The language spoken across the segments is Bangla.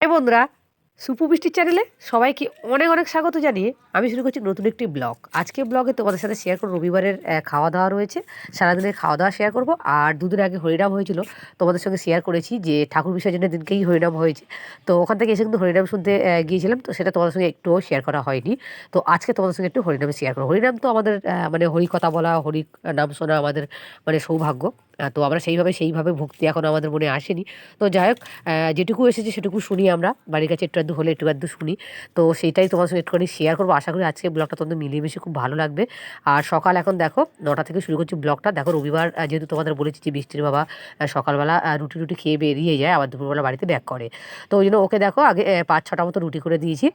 এই বন্ধুরা, সুপু বৃষ্টির চ্যানেলে সবাইকে অনেক অনেক স্বাগত জানিয়ে আমি শুরু করছি নতুন একটি ব্লগ। আজকে ব্লগে তোমাদের সাথে শেয়ার করব, রবিবারের খাওয়া দাওয়া রয়েছে। সারাদিনের খাওয়া দাওয়া শেয়ার করব। আর দুদিন আগে হরিনাম হয়েছিল, তোমাদের সঙ্গে শেয়ার করেছি যে ঠাকুর বিসর্জনের দিনকেই হরিনাম হয়েছে। তো ওখান থেকে এসে কিন্তু হরিনাম শুনতে গিয়েছিলাম, তো সেটা তোমাদের সঙ্গে একটুও শেয়ার করা হয়নি। তো আজকে তোমাদের সঙ্গে একটু হরিনাম শেয়ার করব। হরিনাম তো আমাদের মানে হরি কথা বলা হরি নাম শোনা আমাদের মানে সৌভাগ্য। তো আমরা সেইভাবে সেইভাবে ভক্তি এখন আমাদের মনে আসেনি। তো যাই হোক যেটুকু এসেছে সেটুকু শুনি আমরা। বাড়ির কাছে একটু আধটু হলে একটু আধটু শুনি। তো সেইটাই তোমার সঙ্গে একটুখানি শেয়ার করব। আশা করি আজকে ব্লগটা তোমাদের মিলিয়ে খুব ভালো লাগবে। আর সকাল এখন দেখো, নটা থেকে শুরু করছি ব্লগটা দেখো, রবিবার যেহেতু তোমাদের বলেছি যে বৃষ্টির বাবা সকালবেলা রুটি রুটি খেয়ে বেরিয়ে যায়, আবার দুপুরবেলা বাড়িতে ব্যাক করে। তো ওই জন্য ওকে দেখো, আগে পাঁচ ছটা মতো রুটি করে দিয়েছি।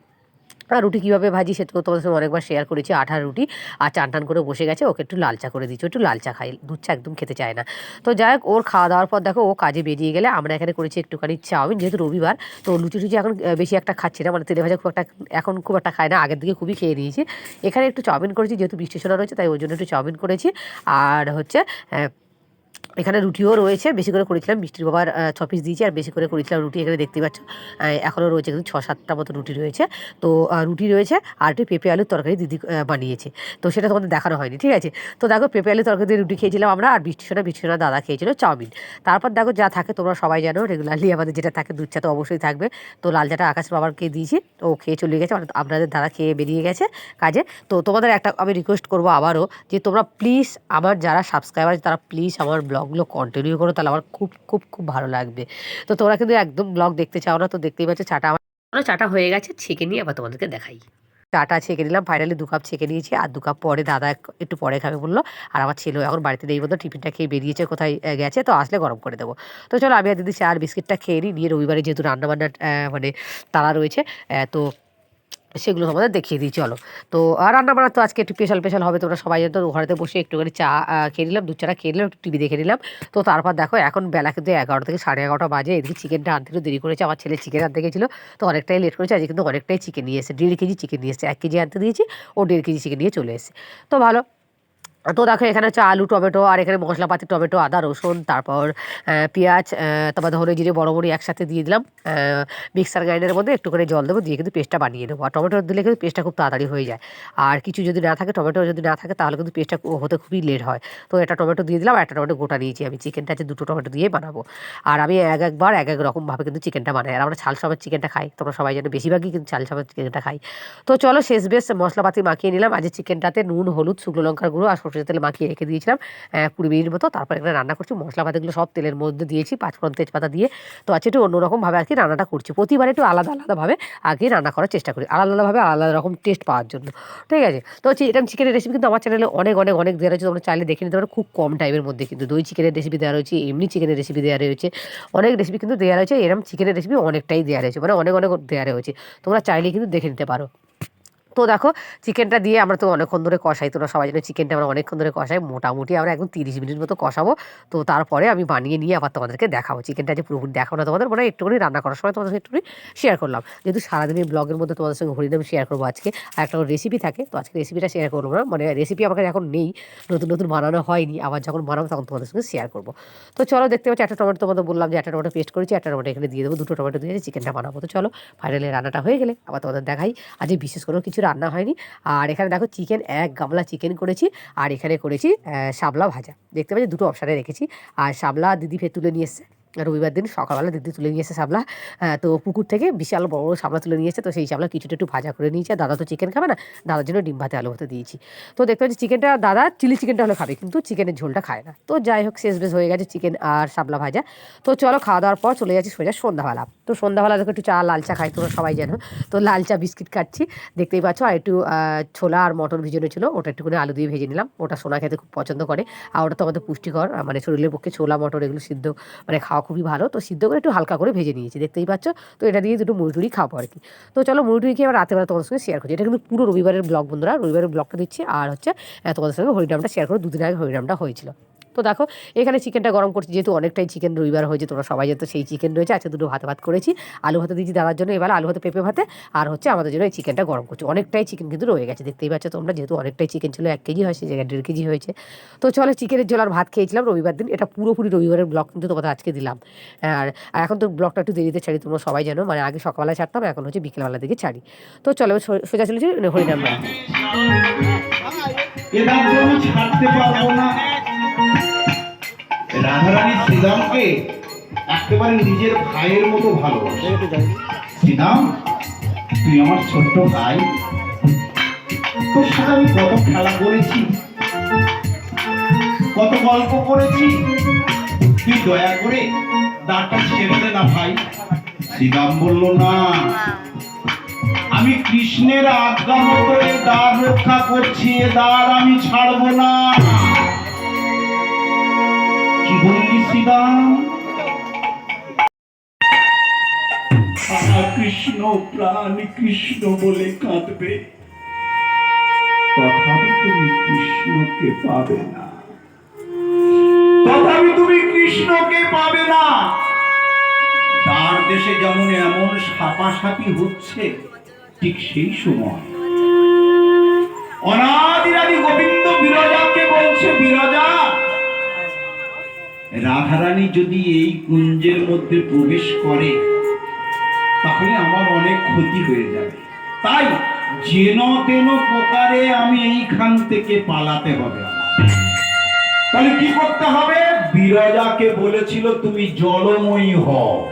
আর রুটি কীভাবে ভাজি সে তো তোমাদের সঙ্গে অনেকবার শেয়ার করেছি। আঠার রুটি আর চান টান করে বসে গেছে, ওকে একটু লাল চা করে দিচ্ছি। একটু লাল চা খাই দুধ চা একদম খেতে চায় না। তো যাই হোক, ওর খাওয়া দাওয়ার পর দেখো ও কাজে বেরিয়ে গেলে আমরা এখানে করেছি একটুখানি চাউমিন। যেহেতু রবিবার, তো লুচি টুচি এখন বেশি একটা খাচ্ছি না মানে তেলে ভাজা খুব একটা, এখন খুব একটা খায় না, আগের দিকে খুবই খেয়ে নিয়েছি। এখানে একটু চাউমিন করেছি, যেহেতু বৃষ্টি শোনা রয়েছে, তাই ওই জন্য একটু চাউমিন করেছি। আর হচ্ছে এখানে রুটিও রয়েছে, বেশি করে করেছিলাম, মিষ্টির বাবার ছ পিস দিয়েছি, আর বেশি করে করেছিলাম রুটি এখানে দেখতে পাচ্ছ। এখনও রয়েছে কিন্তু ছ সাতটা মতো রুটি রয়েছে। তো রুটি রয়েছে, আর একটি পেঁপে আলুর তরকারি দিদি বানিয়েছে। তো, সেটা তোমাদের দেখানো হয়নি, ঠিক আছে? তো, দেখো, পেঁপে আলুর তরকারি দিয়ে রুটি খেয়েছিলাম আমরা, আর বৃষ্টি সোনা বৃষ্টি সোনা দাদা খেয়েছিল চাউমিন। তারপর দেখো, যা থাকে, তোমরা সবাই জানো রেগুলারলি আমাদের যেটা থাকে, দুধ চা তো অবশ্যই থাকবে। তো, লাল চাটা আকাশ বাবাকে দিয়েছি, ও খেয়ে চলে গেছে মানে আপনাদের দাদা খেয়ে বেরিয়ে গেছে কাজে। তো, তোমাদের একটা আমি রিকোয়েস্ট করব আবারও, যে তোমরা প্লিজ আমার যারা সাবস্ক্রাইবার তারা প্লিজ আমার ব্লগগুলো কন্টিনিউ করো তাহলে আমার খুব খুব খুব ভালো লাগবে। তো তোমরা কিন্তু একদম ব্লগ দেখতে চাও না তো দেখতেই পাচ্ছ চাটা আমার চাটা হয়ে গেছে ছেঁকে নিয়ে আবার তোমাদেরকে দেখাই। চাটা ছেঁকে নিলাম ফাইনালি দু কাপ ছেঁকে নিয়েছি আর দু কাপ পরে দাদা এক- একটু পরে খাবে বলল আর আমার ছেলেও এখন বাড়িতে নেই বলতো টিফিনটা খেয়ে বেরিয়েছে কোথায় গেছে তো আসলে গরম করে দেবো। তো চলো আমি আর দিদি চা আর বিস্কিটটা খেয়ে নিই নিয়ে রবিবারে যেহেতু রান্নাবান্নার আহ, মানে তারা রয়েছে তো সেগুলো তোমাদের দেখিয়ে দিই, চলো। তো, আর রান্না বান্না তো আজকে একটু স্পেশাল স্পেশাল হবে, তোমরা সবাই তো ঘরেতে বসে একটুখানি চা খেয়ে নিলাম দু চাটা খেয়ে নিলাম, একটু টিভি দেখে নিলাম। তো তারপর দেখো, এখন বেলা কিন্তু এগারোটা থেকে সাড়ে এগারোটা বাজে, এদিকে চিকেনটা আনতে একটু দেরি করেছে, আমার ছেলে চিকেন আনতে গেছিল, তো অনেকটাই লেট করেছে, আজকে কিন্তু অনেকটাই চিকেন নিয়ে এসেছে, দেড় কেজি চিকেন নিয়ে এসেছে, এক কেজি আনতে দিয়েছি, ও দেড় কেজি চিকেন নিয়ে চলে এসেছে। তো ভালো তো দেখো, এখানে হচ্ছে আলু, টমেটো আর এখানে মশলাপাতি, টমেটো, আদা, রসুন, তারপর পেঁয়াজ তারপর ধরে জিরে, বড় বড়ি একসাথে দিয়ে দিলাম। মিক্সার গ্রাইন্ডারের মধ্যে একটু করে জল দেবো, দিয়ে কিন্তু পেস্টটা বানিয়ে নেব। আর টমেটো দিলে কিন্তু পেস্টটা খুব তাড়াতাড়ি হয়ে যায়। আর কিছু যদি না থাকে, টমেটো যদি না থাকে, তাহলে কিন্তু পেস্টটা হতে খুবই লেট হয়। তো একটা টমেটো দিয়ে দিলাম একটা টমেটো গোটা নিয়েছি আমি। চিকেনটা আছে দুটো টমেটো দিয়ে বানাবো। আর আমি এক একবার, এক এক রকমভাবে কিন্তু চিকেনটা বানাই। আর আমরা ছাল সবার চিকেনটা খাই। তোমরা সবাই জানো, বেশিরভাগই কিন্তু চাল সবার চিকেনটা খাই। তো চলো, শেষ বেশ মশলাপাতি মাখিয়ে নিলাম। আজ চিকেনটাতে নুন, হলুদ, শুকনো লঙ্কার গুঁড়ো আর সরষের তেলে মাখিয়ে রেখে দিয়েছিলাম কুড়ি মিনিট মতো। তারপর এখানে রান্না করছি, মশলাপাতিগুলো সব তেলের মধ্যে দিয়েছি পাঁচফোড়ন তেজপাতা দিয়ে। তো আজকে একটু অন্যরকমভাবে আর কি রান্নাটা করছি। প্রতিবার একটু আলাদা আলাদাভাবে আগে রান্না করার চেষ্টা করি, আলাদা আলাদাভাবে আলাদা রকম টেস্ট পাওয়ার জন্য। ঠিক আছে? তো হচ্ছে এটা চিকেনের রেসিপি কিন্তু আমার চ্যানেলে অনেক অনেক অনেক দেওয়া রয়েছে, তোমরা চাইলে দেখে নিতে পারো, খুব কম টাইমের মধ্যে কিন্তু। দই চিকেনের রেসিপি দেওয়া রয়েছে, এমনি চিকেনের রেসিপি দেওয়া রয়েছে। অনেক রেসিপি কিন্তু দেওয়া রয়েছে এরকম চিকেনের রেসিপি অনেকটাই দেওয়া রয়েছে মানে অনেক অনেক দেওয়া রয়েছে। তোমরা চাইলে কিন্তু দেখে নিতে পারো। তো দেখো চিকেনটা দিয়ে আমরা তো অনেকক্ষণ ধরে কষাই তোরা সবাই জানো চিকেনটা আমরা অনেকক্ষণ ধরে কষাই, মোটামুটি আমরা একদম তিরিশ মিনিট মতো কষাবো। তো তারপরে আমি বানিয়ে নিয়ে আবার তোমাদেরকে দেখাবো। চিকেনটা যে পুরোপুরি দেখাবো না তোমাদের মানে একটুখানি রান্না করার সময় তোমাদের একটুখানি শেয়ার করলাম। যেহেতু সারাদিনের ব্লগের মধ্যে তোমাদের সঙ্গে হরিনাম শেয়ার করব আজকে, আর একটা রেসিপি থাকে, তো আজকে রেসিপিটা শেয়ার করব না মানে রেসিপি আমার কাছে এখন নেই, নতুন নতুন বানানো হয়নি, আবার যখন বানাবো তখন তোমাদের সঙ্গে শেয়ার করব। তো চলো দেখতে পাচ্ছি, একটা টমেটো তোমাদের বললাম যে একটা টমেটো পেস্ট করেছি, একটা টমেটো এখানে দিয়ে দেবো, দুটো টমেটো দিয়ে চিকেনটা বানাবো। তো চলো ফাইনালি রান্নাটা হয়ে গেলে আবার তোমাদের দেখাই। আজ বিশেষ করে কিছু রান্না হয়নি। আর এখানে দেখো চিকেন এক গামলা চিকেন করেছি। আর এখানে করেছি শাপলা ভাজা। দেখতে পাচ্ছি, দুটো অপশানে রেখেছি। আর শাবলা দিদি ফের তুলে নিয়ে এসছে। রবিবার দিন সকালবেলা দিদি তুলে নিয়ে এসে শাপলা তো পুকুর থেকে বিশাল বড় বড় শাপলা তুলে নিয়ে এসে তো সেই শাপলা কিছুটা একটু ভাজা করে নিয়েছে। দাদা তো চিকেন খাবে না, দাদার জন্য ডিম ভাতে আলু ভাতে দিয়েছি। তো দেখতে পাচ্ছি চিকেনটা দাদা চিলি চিকেনটা হলে খাবে, কিন্তু চিকেনের ঝোলটা খায় না। তো যাই হোক, শেষ বেশ হয়ে গেছে চিকেন আর শাপলা ভাজা। তো চলো খাওয়া দাওয়ার পর চলে যাচ্ছি সোজা সন্ধ্যাবেলা। তো সন্ধ্যাবেলা দেখো একটু চা, লাল চা খাই তোমরা সবাই জানো। তো লাল চা, বিস্কিট খাচ্ছি। দেখতেই পাচ্ছ, আর একটু ছোলা আর মটর ভিজানো ছিল, ওটা একটুখানি আলু দিয়ে ভেজে নিলাম। ওটা সোনা খেতে খুব পছন্দ করে। আর ওটা তো আমাদের পুষ্টিকর মানে শরীরের পক্ষে ছোলা মটর এগুলো সিদ্ধ মানে খাওয়া খুবই ভালো। তো সিদ্ধ করে একটু হালকা করে ভেজে নিয়েছি, দেখতেই পাচ্ছ? তো এটা দিয়ে দুটো মুড়ি খাব আর কি। তো চলো মুড়ি খেয়ে আবার রাতেবেলা তোমাদের সঙ্গে শেয়ার করছি এটা কিন্তু পুরো রবিবারের ব্লগ বন্ধুরা। রবিবারের ব্লগটা দিচ্ছি আর হচ্ছে তোমাদের সঙ্গে হরিনামটা শেয়ার করে দুদিন আগে হরিনামটা হয়েছিল। তো দেখো, এখানে চিকেনটা গরম করছি, যেহেতু অনেকটাই চিকেন রবিবার হয়েছে, তোমরা সবাই যেহেতু সেই চিকেন রয়েছে, আজকে দুটো ভাত ভাত করেছি। আলু ভাতে দিয়েছি দাদার জন্য এবার আলু ভাতে, পেঁপে ভাতে, আর হচ্ছে আমাদের জন্য এই চিকেনটা গরম করছি। অনেকটাই চিকেন কিন্তু রয়ে গেছে, দেখতেই পাচ্ছ তোমরা, যেহেতু অনেকটাই চিকেন ছিল, এক কেজি হয়, সেই জায়গায় দেড় কেজি হয়েছে। তো চলো চিকেনের জল আর ভাত খেয়েছিলাম রবিবার দিন, এটা পুরোপুরি রবিবারের ব্লগ কিন্তু তোমাদের আজকে দিলাম। আর এখন তো ব্লগটা একটু দেরিতে ছাড়ি, তোমরা সবাই জানো মানে আগে সকালবেলায় ছাড়তাম, এখন হচ্ছে বিকেলবেলা দিকে ছাড়ি। তো চলো সোজা চলেছি হরিনাম ছাড়তে পারব না। রাধারানী শ্রীরামকে একেবারে নিজের ভাইয়ের মতো ভালোবাসে। শ্রীরাম তুই আমার ছোট্ট ভাই। তোর সাথে আমি কত খেলা করেছি, কত গল্প করেছি। তুই দয়া করে দাঁড়টা ছেড়ে দে না ভাই। শ্রীরাম বলল, না, আমি কৃষ্ণের আজ্ঞা মতো এ দ্বার রক্ষা করছি, এ দ্বার আমি ছাড়বো না। কি বললি কৃষ্ণ প্রাণ কৃষ্ণ বলে কাঁদবে। তথাপি তুমি কৃষ্ণকে পাবে না। তথাপি তুমি কৃষ্ণকে পাবে না। তার দেশে যেমন এমন সাপাসাপি হচ্ছে, ঠিক সেই সময়। অনাদিরাদি রাধারানী যদি এই কুঞ্জের মধ্যে প্রবেশ করে, তাহলে আমার অনেক ক্ষতি হয়ে যাবে। তাই যেন তেন প্রকারে আমি এইখান থেকে পালাতে হবে তাহলে কি করতে হবে? বিরজাকে বলেছিল, তুমি জলময়ী হও।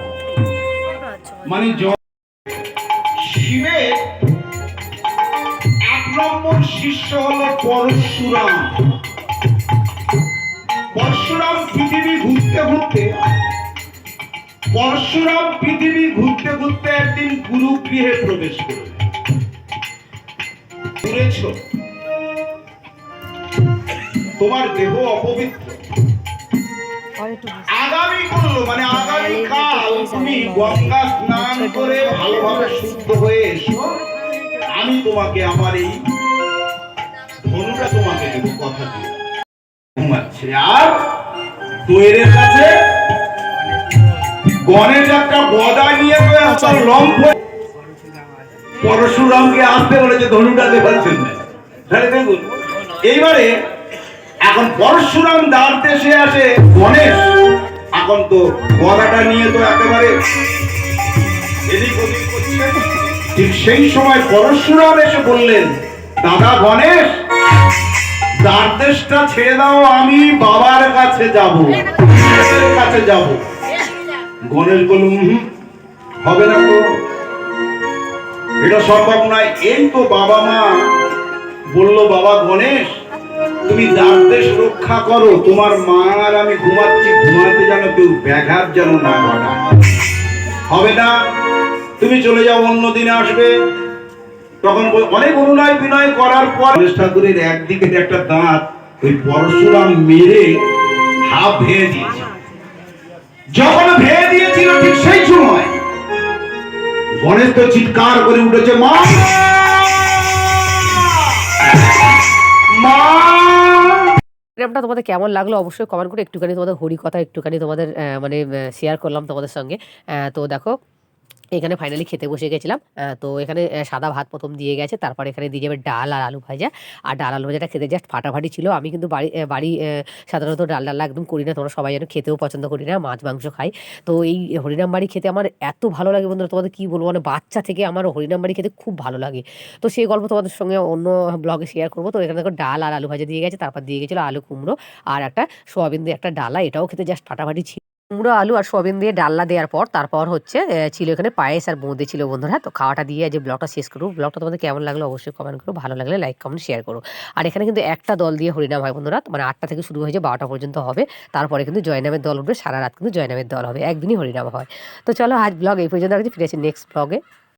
মানে জল শিবের এক নম্বর শিষ্য হলো পরশুরাম। পরশুরাম পৃথিবী ঘুরতে ঘুরতে একদিন গুরু গৃহে প্রবেশ ঘুরেছ তোমার দেহ অপবিত্র। আগামী করল মানে আগামী কাল তুমি গঙ্গা স্নান করে ভালোভাবে শুদ্ধ হয়ে এসো। আমি তোমাকে আমার এই ধনুটা তোমাকে দেবো, কথা দিয়ে। ঘুমাচ্ছে। আর দোয়ের কাছে গণেশ একটা গদা নিয়ে পরশুরামকে আসতে বলেছে, ধনুটা এইবারে এখন পরশুরাম দ্বার দেশে আসে গণেশ। এখন তো গদাটা নিয়ে তো একেবারে ঠিক সেই সময় পরশুরাম এসে বললেন, দাদা গণেশ, দ্বারদেশটা ছেড়ে দাও, আমি বাবার কাছে যাব কাছে যাব। গণেশ বলুন "হুম, হবে না তো। এটা সম্ভব নয়। এই তো বাবা মা বলল বাবা গণেশ তুমি দ্বারদেশ রক্ষা করো। তোমার মা আর আমি ঘুমাচ্ছি ঘুমাতে যেন কেউ ব্যাঘাত যেন না ঘটায়। হবে না? তুমি চলে যাও অন্য দিনে আসবে। তখন অনেক অনুনয় বিনয় করার পর গণেশ ঠাকুরের একদিকে একটা দাঁত ওই পরশুরাম মেরে হাফ ভেঙে দিয়েছে। যখন ভেঙে দিয়েছিল ঠিক সেই সময়, গণেশ তো চিৎকার করে উঠেছে, মা! মা! প্রোগ্রামটা তোমাদের কেমন লাগল? অবশ্যই কমেন্ট করে একটুখানি তোমাদের হরি কথা একটুখানি তোমাদের মানে শেয়ার করলাম তোমাদের সঙ্গে। তো দেখো এখানে ফাইনালি খেতে বসে গেছিলাম। তো এখানে সাদা ভাত প্রথম দিয়ে গেছে, তারপর এখানে দিয়ে যাবে ডাল আর আলু ভাজা। আর ডাল আলু ভাজাটা খেতে জাস্ট ফাটাফাটি ছিল। আমি কিন্তু বাড়ি বাড়ি সাধারণত ডাল ডাল একদম করি না, তোমরা সবাই যেন খেতেও পছন্দ করি না, মাছ মাংস খাই। তো এই হরিনাম বাড়ি খেতে আমার এত ভালো লাগে বন্ধুরা, তোমাদের কী বলব মানে বাচ্চা থেকে আমার হরিনাম বাড়ি খেতে খুব ভালো লাগে। তো সেই গল্প তোমাদের সঙ্গে অন্য ব্লগে শেয়ার করব। তো এখানে দেখো ডাল আর আলু ভাজা দিয়ে গেছে, তারপর দিয়ে গেছিল আলু কুমড়ো আর একটা সোয়াবিন দিয়ে একটা ডালা, এটাও খেতে জাস্ট ফাটাফাটি ছিল। কুমড়ো, আলু আর সোয়াবিন দিয়ে ডাল্লা দেওয়ার পর তারপর হচ্ছে ছিল এখানে পায়েস আর বোঁদে ছিল বন্ধুরা। তো খাওয়াটা দিয়ে যে ব্লগটা শেষ করব, ব্লগটা তোমাদের কেমন লাগল অবশ্যই কমেন্ট করো, ভালো লাগলে লাইক কমেন্ট শেয়ার করো। আর এখানে কিন্তু একটা দল দিয়ে হরিনাম হয় বন্ধুরা মানে আটটা থেকে শুরু হয়েছে, বারোটা পর্যন্ত হবে। তারপরে কিন্তু জয়নামের দল উঠবে, সারা রাত কিন্তু জয়নামের দল হবে, একদিনই হরিনাম হয়। তো চলো আজ ব্লগ এই পর্যন্ত রাখছি, ফিরে আসি নেক্সট ব্লগে